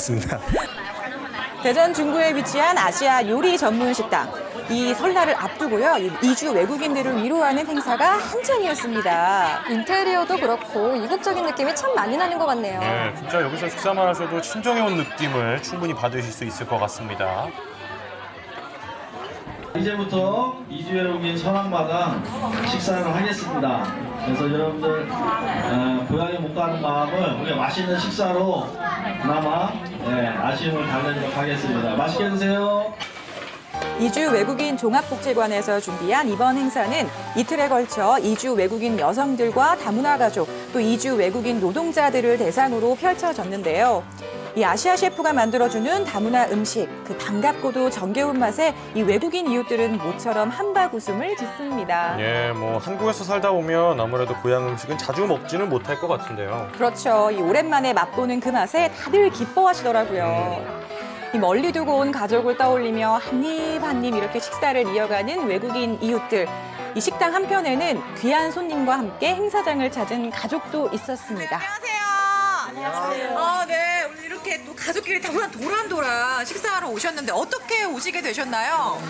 있습니다. 대전 중구에 위치한 아시아 요리 전문 식당. 이 설날을 앞두고요. 이 이주 외국인들을 위로하는 행사가 한창이었습니다. 인테리어도 그렇고 이국적인 느낌이 참 많이 나는 것 같네요. 네, 진짜 여기서 식사만 하셔도 친정에 온 느낌을 충분히 받으실 수 있을 것 같습니다. 이제부터 이주외로긴 선악마당 식사를 하겠습니다. 그래서 여러분들 어, 고향에 못 가는 마음을 우리 맛있는 식사로 그나마 네, 아쉬움을 달래도록 하겠습니다. 맛있게 드세요. 이주 외국인 종합국제관에서 준비한 이번 행사는 이틀에 걸쳐 이주 외국인 여성들과 다문화 가족, 또 이주 외국인 노동자들을 대상으로 펼쳐졌는데요. 이 아시아 셰프가 만들어주는 다문화 음식, 그 반갑고도 정겨운 맛에 이 외국인 이웃들은 모처럼 한박 웃음을 짓습니다. 예, 뭐 한국에서 살다 보면 아무래도 고향 음식은 자주 먹지는 못할 것 같은데요. 그렇죠. 이 오랜만에 맛보는 그 맛에 다들 기뻐하시더라고요. 이 멀리 두고 온 가족을 떠올리며 한입 한입 이렇게 식사를 이어가는 외국인 이웃들. 이 식당 한편에는 귀한 손님과 함께 행사장을 찾은 가족도 있었습니다. 안녕하세요. 아, 네. 오늘 이렇게 또 가족끼리 다 도란도란 식사하러 오셨는데 어떻게 오시게 되셨나요?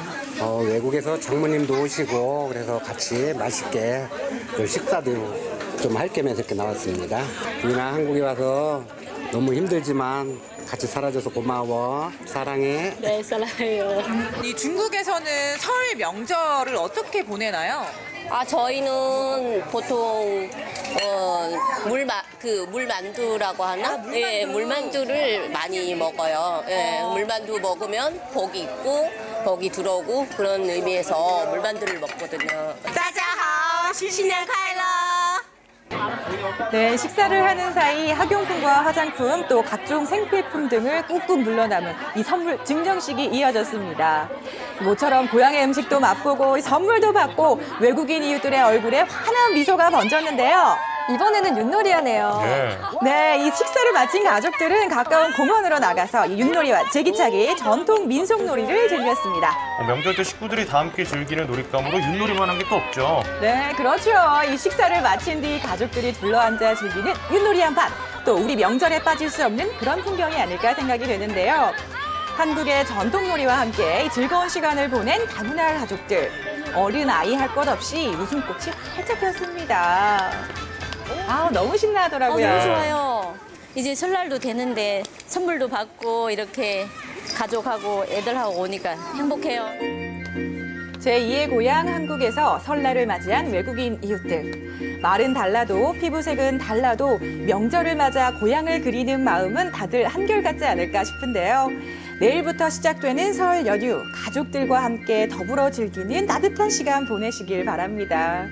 어, 외국에서 장모님도 오시고 그래서 같이 맛있게 그 식사도 좀 할 겸해서 이렇게 나왔습니다. 우리나 한국에 와서 너무 힘들지만 같이 살아줘서 고마워. 사랑해. 네, 사랑해요. 이 중국에서는 설 명절을 어떻게 보내나요? 아, 저희는 보통 어, 물마 그 물만두라고 하나? 예, 물만두를 많이 먹어요. 예, 물만두 먹으면 복이 있고 복이 들어오고 그런 의미에서 물만두를 먹거든요. 신년快乐! 네, 식사를 하는 사이 학용품과 화장품 또 각종 생필품 등을 꾹꾹 눌러 담은 이 선물 증정식이 이어졌습니다. 모처럼 고향의 음식도 맛보고 이 선물도 받고 외국인 이웃들의 얼굴에 환한 미소가 번졌는데요. 이번에는 윷놀이하네요. 예. 네, 이 식사를 마친 가족들은 가까운 공원으로 나가서 이 윷놀이와 제기차기, 전통 민속놀이를 즐겼습니다. 뭐 명절 때 식구들이 다 함께 즐기는 놀잇감으로 윷놀이만 한 게 또 없죠. 네, 그렇죠. 이 식사를 마친 뒤 가족들이 둘러앉아 즐기는 윷놀이 한 판. 또 우리 명절에 빠질 수 없는 그런 풍경이 아닐까 생각이 되는데요. 한국의 전통놀이와 함께 이 즐거운 시간을 보낸 다문화 가족들. 어른 아이 할 것 없이 웃음꽃이 활짝 폈습니다. 아, 너무 어, 신나하더라고요. 너무 좋아요. 이제 설날도 되는데 선물도 받고 이렇게 가족하고 애들하고 오니까 행복해요. 제2의 고향 한국에서 설날을 맞이한 외국인 이웃들. 말은 달라도 피부색은 달라도 명절을 맞아 고향을 그리는 마음은 다들 한결같지 않을까 싶은데요. 내일부터 시작되는 설 연휴, 가족들과 함께 더불어 즐기는 따뜻한 시간 보내시길 바랍니다.